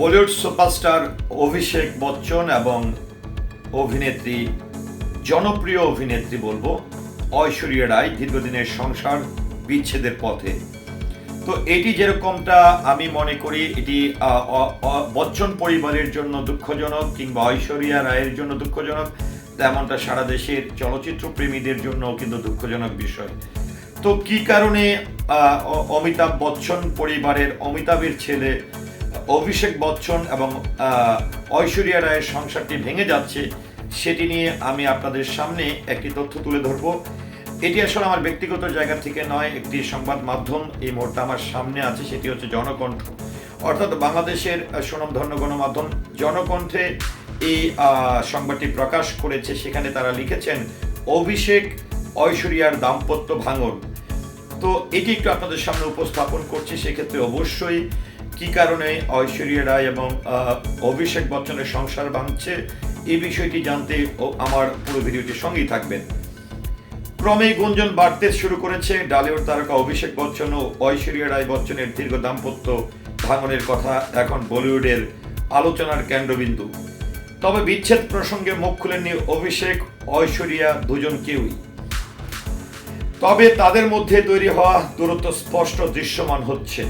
Bollywood superstar Abhishek Bachchan এবং অভিনেত্রী, জনপ্রিয় অভিনেত্রী বলব, ঐশ্বরিয়া রায় দীর্ঘদিনের সংসার বিচ্ছেদের পথে। তো এটি যেরকমটা আমি মনে করি, এটি বচ্চন পরিবারের জন্য দুঃখজনক কিংবা ঐশ্বরিয়া রায়ের জন্য দুঃখজনক, তেমনটা সারা দেশের চলচ্চিত্র প্রেমীদের জন্য কিন্তু দুঃখজনক বিষয়। তো কি কারণে অমিতাভ বচ্চন পরিবারের অমিতাভের ছেলে অভিষেক বচ্চন এবং ঐশ্বরিয়া রায়ের সংসারটি ভেঙে যাচ্ছে, সেটি নিয়ে আমি আপনাদের সামনে একটি তথ্য তুলে ধরবো। এটি আসলে আমার ব্যক্তিগত জায়গা থেকে নয়, একটি সংবাদ মাধ্যম। এই মুহূর্তে আমার সামনে আছে, সেটি হচ্ছে জনকণ্ঠ। অর্থাৎ বাংলাদেশের সুনামধন্য গণমাধ্যম জনকণ্ঠে এই সংবাদটি প্রকাশ করেছে। সেখানে তারা লিখেছেন, অভিষেক, ঐশ্বরিয়ার দাম্পত্য ভাঙন। তো এটি একটু আপনাদের সামনে উপস্থাপন করছি, সেক্ষেত্রে অবশ্যই কি কারণে ঐশ্বরিয়া রায় এবং অভিষেক বচ্চনের সংসার ভাঙছে, এই বিষয়টি জানতে ও- আমার পুরো ভিডিওটির সঙ্গেই থাকবেন। ক্রমেই গুঞ্জন বাড়তে শুরু করেছে ডালিউড তারকা অভিষেক বচ্চন ও ঐশ্বরিয়া রায় বচ্চনের দীর্ঘ দাম্পত্য ভাঙনের কথা এখন বলিউডের আলোচনার কেন্দ্রবিন্দু। তবে বিচ্ছেদ প্রসঙ্গে মুখ খুলেননি অভিষেক, ঐশ্বরিয়া দুজন কেউই। তবে তাদের মধ্যে তৈরি হওয়া দূরত্ব স্পষ্ট দৃশ্যমান হচ্ছে।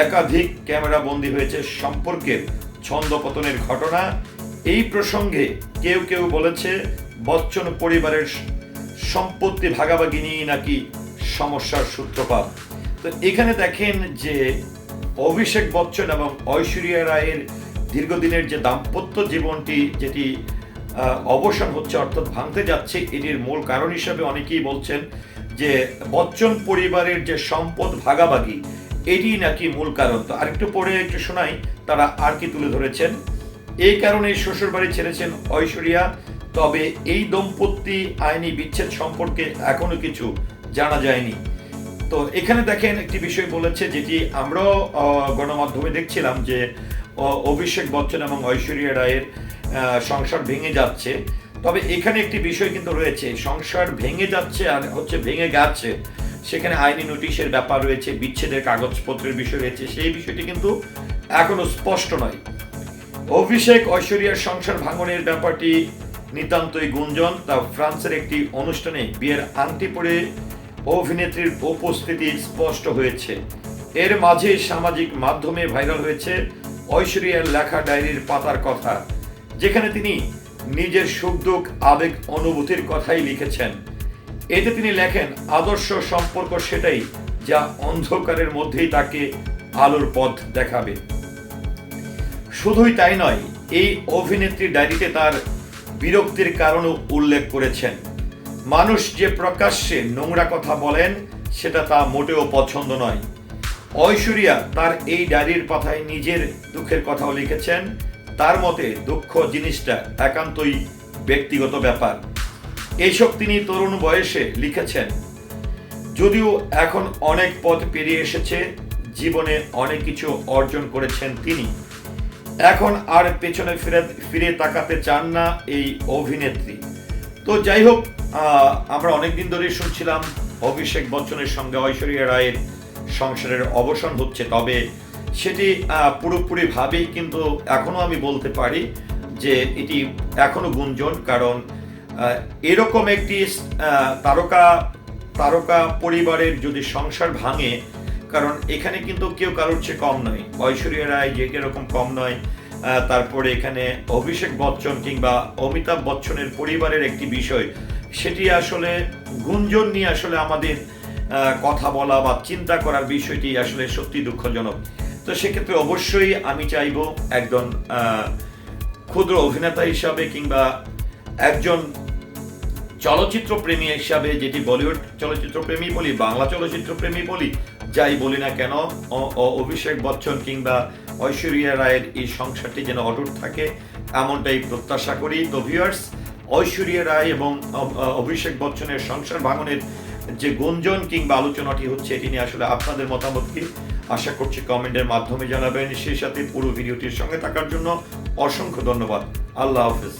একাধিক ক্যামেরা বন্দী হয়েছে সম্পর্কের ছন্দপতনের ঘটনা। এই প্রসঙ্গে কেউ কেউ বলেছে, বচ্চন পরিবারের সম্পত্তি ভাগাভাগি নিয়ে নাকি সমস্যার সূত্রপাত। তো এখানে দেখেন যে অভিষেক বচ্চন এবং ঐশ্বরিয়া রায়ের দীর্ঘদিনের যে দাম্পত্য জীবনটি, যেটি অবসান হচ্ছে অর্থাৎ ভাঙতে যাচ্ছে, এটির মূল কারণ হিসাবে অনেকেই বলছেন যে বচ্চন পরিবারের যে সম্পদ ভাগাভাগি এটি নাকি মূল কারণ? তো আরেকটু পরে একটু শোনাই, তারা আর কি তুলে ধরেছেন। এই কারণে শ্বশুরবাড়ি ছেড়েছেন ঐশ্বরিয়া, তবে এই দম্পতি আইনি বিচ্ছেদ সম্পর্কে এখনও কিছু জানা যায়নি। তো এখানে দেখেন, একটি বিষয় বলেছে যেটি আমরাও গণমাধ্যমে দেখছিলাম যে অভিষেক বচ্চন এবং ঐশ্বরিয়া রায়ের সংসার ভেঙে যাচ্ছে। তবে এখানে একটি বিষয় কিন্তু রয়েছে, সংসার ভেঙে যাচ্ছে আর হচ্ছে ভেঙে গেছে। সেখানে আইনি নোটিশের ব্যাপার রয়েছে, বিচ্ছেদের কাগজপত্রের বিষয় রয়েছে, সেই বিষয়টি কিন্তু এখনও স্পষ্ট নয়। অভিষেক ঐশ্বরিয়ার সংসার ভাঙনের ব্যাপারটি নিতান্তই গুঞ্জন। তা ফ্রান্সের একটি অনুষ্ঠানে বিয়ের আংটি পরে অভিনেত্রীর উপস্থিতি স্পষ্ট হয়েছে। এর মাঝে সামাজিক মাধ্যমে ভাইরাল হয়েছে ঐশ্বরিয়ার লেখা ডায়েরির পাতার কথা, যেখানে তিনি নিজের সুখ দুঃখ আবেগ, অনুভূতির কথাই লিখেছেন। এতে তিনি লেখেন, আদর্শ সম্পর্ক সেটাই যা অন্ধকারের মধ্যেই তাকে আলোর পথ দেখাবে। শুধুই তাই নয়, এই অভিনেত্রী ডায়েরিতে তার বিরক্তির কারণও উল্লেখ করেছেন। মানুষ যে প্রকাশ্যে নোংরা কথা বলেন, সেটা তা মোটেও পছন্দ নয়। ঐশ্বরিয়া তার এই ডায়েরির পাতায় নিজের দুঃখের কথাও লিখেছেন, তার মতে দুঃখ জিনিসটা একান্তই ব্যক্তিগত ব্যাপার। এইসব তিনি তরুণ বয়সে লিখেছেন, যদিও এখন অনেক পথ পেরিয়ে এসেছে, জীবনে অনেক কিছু অর্জন করেছেন তিনি। এখন আর পেছনে ফিরে ফিরে তাকাতে চান না এই অভিনেত্রী। তো যাই হোক আমরা অনেকদিন ধরেই শুনছিলাম, অভিষেক বচ্চনের সঙ্গে ঐশ্বরিয়া রায়ের সংসারের অবসান হচ্ছে। তবে সেটি পুরোপুরিভাবেই কিন্তু এখনও আমি বলতে পারি যে এটি এখনও গুঞ্জন, কারণ এরকম একটি তারকা তারকা পরিবারের যদি সংসার ভাঙে, কারণ এখানে কিন্তু কেউ কারোর চেয়ে কম নয়। ঐশ্বরিয়া রায় যে এরকম কম নয় তারপরে এখানে অভিষেক বচ্চন কিংবা অমিতাভ বচ্চনের পরিবারের একটি বিষয়, সেটি আসলে গুঞ্জন নিয়ে আসলে আমাদের কথা বলা বা চিন্তা করার বিষয়টি আসলে সত্যি দুঃখজনক। তো সেক্ষেত্রে অবশ্যই আমি চাইব একজন ক্ষুদ্র অভিনেতা হিসাবে কিংবা একজন চলচ্চিত্র প্রেমী হিসাবে যেটি বলিউড চলচ্চিত্র প্রেমী বলি, বাংলা চলচ্চিত্র প্রেমী বলি, যাই বলি না কেন অভিষেক বচ্চন কিংবা ঐশ্বরিয়া রায়ের এই সংসারটি যেন অটুট থাকে, এমনটাই প্রত্যাশা করি। তো ভিউয়ার্স ঐশ্বরিয়া রায় এবং অভিষেক বচ্চনের সংসার ভাঙনের যে গুঞ্জন কিংবা আলোচনাটি হচ্ছে, এটি নিয়ে আসলে আপনাদের মতামত কি? আশা করছি কমেন্টের মাধ্যমে জানাবেন। সেই সাথে পুরো ভিডিওটির সঙ্গে থাকার জন্য অসংখ্য ধন্যবাদ। আল্লাহ হাফিজ।